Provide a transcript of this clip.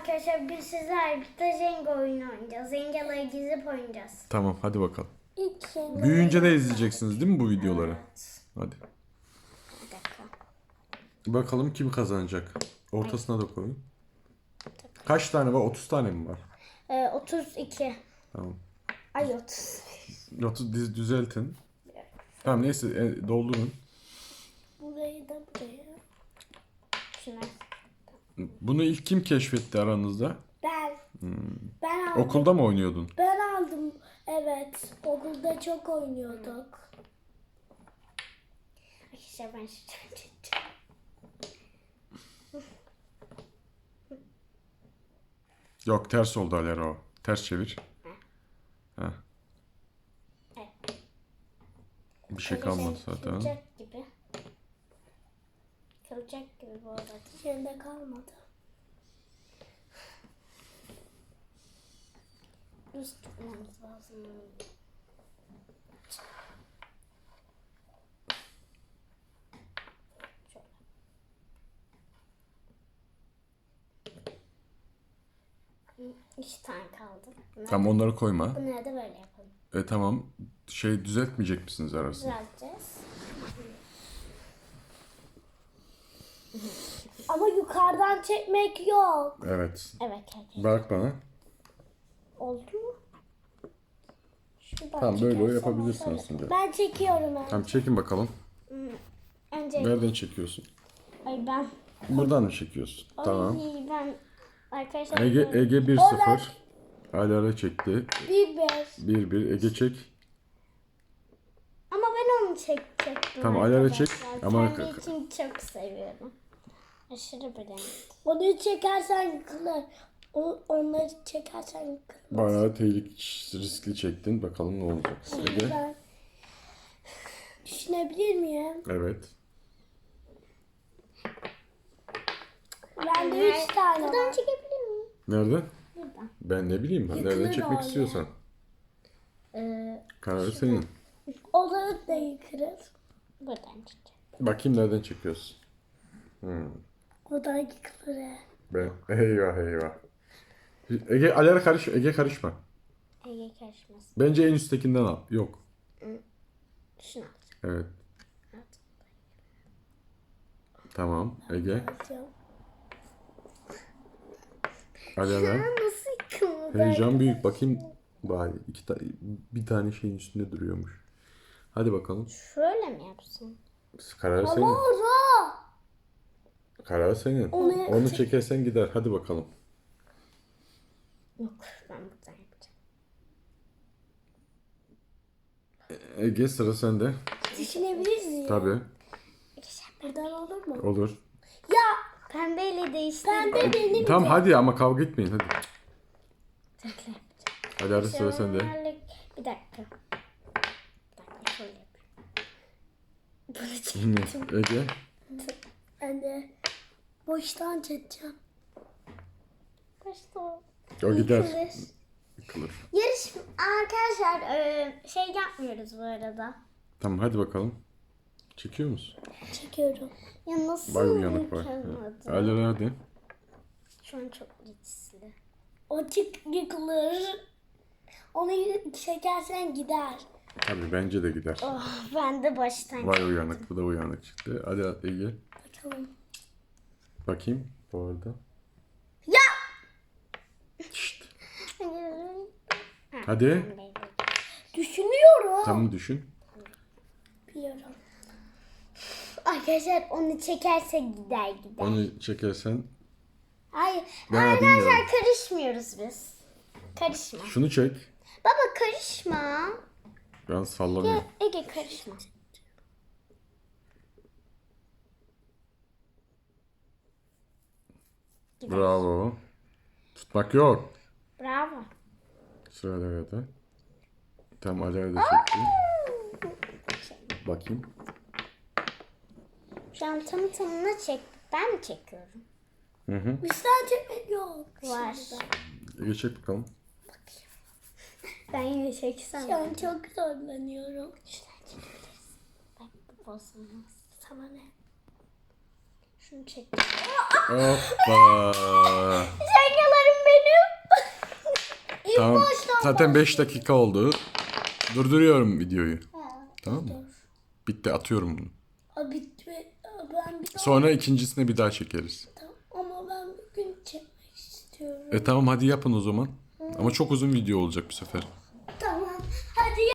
arkadaşlar biz sizlerle birlikte Jenga oyunu oynayacağız. Jengaları gizip oynayacağız. Tamam hadi bakalım. İlk Jenga. Büyüyünce de izleyeceksiniz değil mi bu videoları? Hadi. Bir dakika. Bakalım kim kazanacak. Ortasına da koyun. Kaç tane var? 30 tane mi var? Ee, 32. Tamam. Ay 30. 30 diz düzeltin. Tamam neyse e, doldurun. Burayı da buraya. Şuna. Bunu ilk kim keşfetti aranızda? Ben. Hmm. Ben aldım. Okulda mı oynuyordun? Ben aldım. Evet. Okulda çok oynuyorduk. Arkadaşlar ben. Yok ters oldu Alera o. Ters çevir. Heh. Bir şey kalmadı zaten. Gibi. Kılacak gibi bu arada. Yerinde kalmadı. Düz tutmamız lazım. İki tane kaldı. Bunları, Tamam onları koyma. bunları da böyle yapalım. E tamam. Şey düzeltmeyecek misiniz arasını? Düzelteceğiz. Ama yukarıdan çekmek yok. Evet. Evet. evet. Bak bana. Oldu mu? Şuradan Tamam böyle çekersem yapabilirsin oldu. aslında. Ben çekiyorum ben. Tamam çekin bakalım. Önce Nereden çekiyorsun? ay ben Buradan mı çekiyorsun? Tamam. ay ben arkadaşlar Ege Ege 1-0. Alara çekti. Bir beş. 1-1. Ege çek. Ben çekecektim. Tamam, Alara çek. arkadaşlar. Ama- Kendi için çok seviyorum. Aşırı renk. Onu çekersen yıkılır. O, onları çekersen yıkılır. Bayağı tehlikeli, riskli çektin. Bakalım ne olacak. Ege. Ben düşünebilir miyim? Evet. Bende üç tane Buradan var. çekebilir miyim? Nereden? Buradan. Ben ne bileyim. Ben nereden çekmek istiyorsan. Ee, Kararı senin. Onları da yıkırız. buradan çekeceğim. Bakayım nereden çekiyorsun. Hmm. O da yıkılır. Ben. Eyvah eyvah. Ege Alara karış. Ege karışma. Ege karışmasın. Bence en üsttekinden al. Yok. Şunu al. Evet. Tamam. Ege. Alara. Nasıl? Heyecan büyük. Bakayım. Vay. iki ta- bir tane şeyin üstünde duruyormuş. Hadi bakalım. Şöyle mi yapsın? Karar senin. Ora! Karar senin. Onu- Onu çekersen gider. Hadi bakalım. Yok ben buradan yapacağım. Ege sıra sende. Düşünebilir miyim? Tabii. Buradan olur mu? Olur. Ya Pembeyle değiştir. pembe benim. Tamam hadi ama kavga etmeyin hadi. Tekrar yapacağım. Hadi hadi sıra sende. Bir dakika. Şöyle yapayım. Bunu. Ege. Ben de boştan çekeceğim. Başta o. Gider. Yıkılır. Yıkılır. Yarış arkadaşlar e, şey yapmıyoruz bu arada. Tamam hadi bakalım. Çekiyor musun? Çekiyorum. Ya nasıl Vay uyanık var. yıkamadı? Alara hadi. Şu an çok riskli. O çık yıkılır. Onu çekersen gider. Tabii bence de gider. Oh, ben de baştan. Vay uyanık. Bu da uyanık çıktı. Hadi Ege. Bakalım. Bakayım bu arada. Ya! Şşt. Ha, Hadi. Düşünüyorum. Tam düşün. Biliyorum. Arkadaşlar onu çekerse gider gider. Onu çekersen. Hayır. Ben arkadaşlar bilmiyorum. karışmıyoruz biz. Karışma. Şunu çek. Baba karışma. Ben sallanıyorum. Ege karışma. Gider. Bravo. Tutmak yok. Bravo. Sıra Alara'da. Tam Alara da çekti. Bakayım. Şu an tamı tamına çek. Ben mi çekiyorum? Hı hı. Bizden çekmek yok. Var. Ege çek bakalım. Ben yine çeksem. Şu an çok zorlanıyorum. Şuradan çekebiliriz. Bak bu bozulmaz. Sana ne? Şunu çek. Hoppa. Sen yalan Zaten 5 dakika oldu. Durduruyorum videoyu. Tamam mı? Bitti atıyorum bunu. Aa, bitti. Aa, Ben bir daha Sonra ikincisini bir daha çekeriz. ama ben bugün çekmek istiyorum. E tamam hadi yapın o zaman. Ama çok uzun video olacak bu sefer.